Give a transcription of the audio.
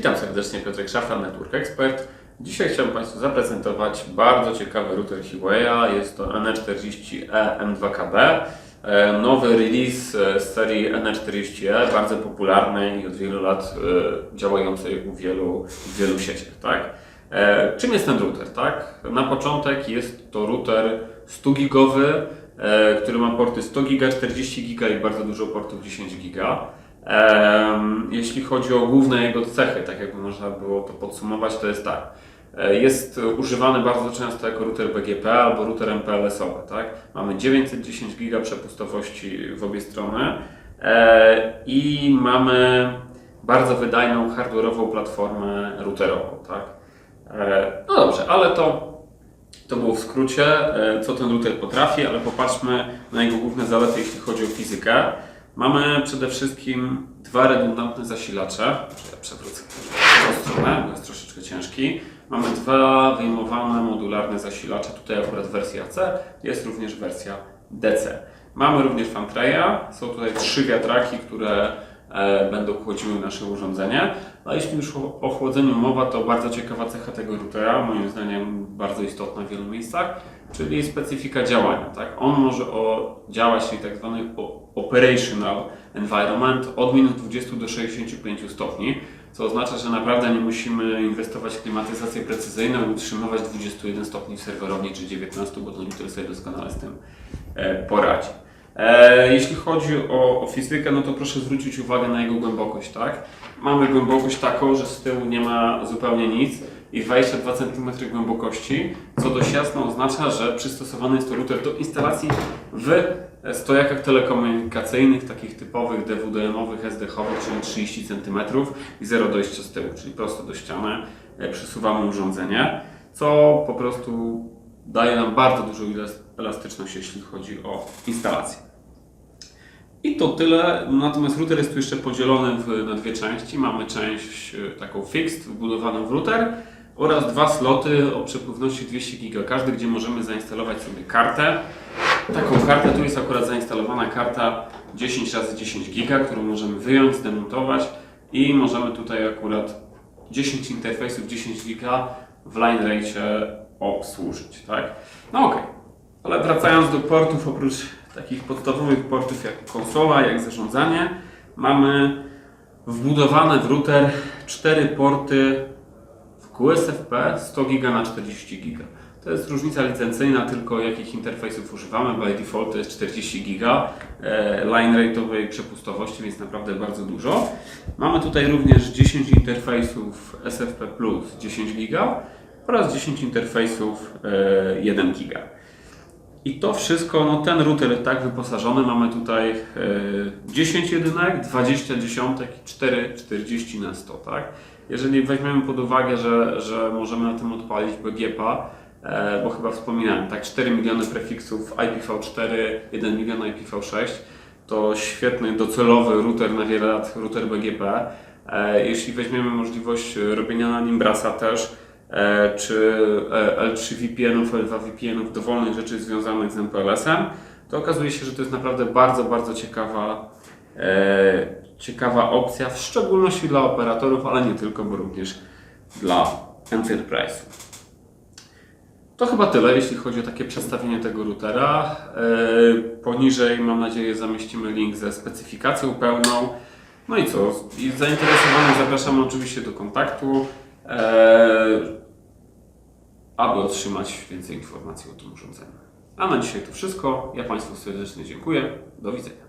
serdecznie, Piotrek Szafran, Network Expert. Dzisiaj chciałbym Państwu zaprezentować bardzo ciekawy router Huawei. Jest to NE40E M2KB. E, Nowy release e, z serii NE40E, bardzo popularnej i od wielu lat e, działającej u wielu, w wielu sieciach. Tak? E, Czym jest ten router? Tak? Na początek jest to router 100 gigowy, e, który ma porty 100 giga, 40 giga i bardzo dużo portów 10 giga. Jeśli chodzi o główne jego cechy, tak jakby można było to podsumować, to jest tak. E, Jest używany bardzo często jako router BGP albo router MPLS-owy. Tak? Mamy 910 giga przepustowości w obie strony e, i mamy bardzo wydajną hardware'ową platformę routerową. Tak? E, No dobrze, ale to to było w skrócie, co ten router potrafi, ale popatrzmy na jego główne zalety, jeśli chodzi o fizykę. Mamy przede wszystkim dwa redundantne zasilacze. Ja przewrócę tą stronę, bo jest troszeczkę ciężki. Mamy dwa wyjmowane modularne zasilacze. Tutaj akurat wersja C, jest również wersja DC. Mamy również fantraya. Są tutaj trzy wiatraki, które będą chłodziły nasze urządzenie. A jeśli już o, chłodzeniu mowa, to bardzo ciekawa cecha tego routera, moim zdaniem bardzo istotna w wielu miejscach, czyli specyfika działania. Tak? On może o, działać, czyli tak zwany o- operational environment od minus 20 do 65 stopni, co oznacza, że naprawdę nie musimy inwestować w klimatyzację precyzyjną i utrzymywać 21 stopni w serwerowni czy 19, bo router sobie doskonale z tym e, poradzi. E, jeśli chodzi o, o fizykę, no to proszę zwrócić uwagę na jego głębokość, tak? Mamy głębokość taką, że z tyłu nie ma zupełnie nic i 22 cm głębokości, co dość jasno oznacza, że przystosowany jest to router do instalacji w stojakach telekomunikacyjnych, takich typowych DWDM-owych, SDH-owych, czyli 30 cm i zero dojścia z tyłu, czyli prosto do ściany e, przesuwamy urządzenie, co po prostu daje nam bardzo dużą elas- elastyczność, jeśli chodzi o instalację. I to tyle. Natomiast router jest tu jeszcze podzielony w, na dwie części. Mamy część e, taką fixed, wbudowaną w router oraz dwa sloty o przepływności 200 giga każdy, gdzie możemy zainstalować sobie kartę. Taką kartę, tu jest akurat zainstalowana karta 10 razy 10 giga, którą możemy wyjąć, zdemontować i możemy tutaj akurat 10 interfejsów 10 giga w line rate obsłużyć, tak? No okej. Ale wracając do portów, oprócz takich podstawowych portów jak konsola, jak zarządzanie, mamy wbudowane w router cztery porty w QSFP 100 giga na 40 giga. To jest różnica licencyjna, tylko jakich interfejsów używamy. By default to jest 40 giga e, line rate'owej przepustowości, więc naprawdę bardzo dużo. Mamy tutaj również 10 interfejsów SFP Plus 10 giga oraz 10 interfejsów e, 1 giga. I to wszystko, no ten router tak wyposażony, mamy tutaj e, 10 jedynek, 20 dziesiątek i 4 40 na 100, tak? Jeżeli weźmiemy pod uwagę, że, że możemy na tym odpalić BGP, e, bo chyba wspominałem, tak 4 miliony prefiksów IPv4, 1 milion IPv6, to świetny, docelowy router na wiele lat, router BGP. E, Jeśli weźmiemy możliwość e, robienia na nim brasa też, e, czy e, L3 VPN-ów, L2 VPN-ów, dowolnych rzeczy związanych z MPLS-em, to okazuje się, że to jest naprawdę bardzo, bardzo ciekawa, e, ciekawa opcja, w szczególności dla operatorów, ale nie tylko, bo również dla enterprise'ów. To chyba tyle, jeśli chodzi o takie przedstawienie tego routera. E, Poniżej, mam nadzieję, zamieścimy link ze specyfikacją pełną. No i co? Zainteresowanych zapraszamy oczywiście do kontaktu, e, aby otrzymać więcej informacji o tym urządzeniu. A na dzisiaj to wszystko. Ja Państwu serdecznie dziękuję. Do widzenia.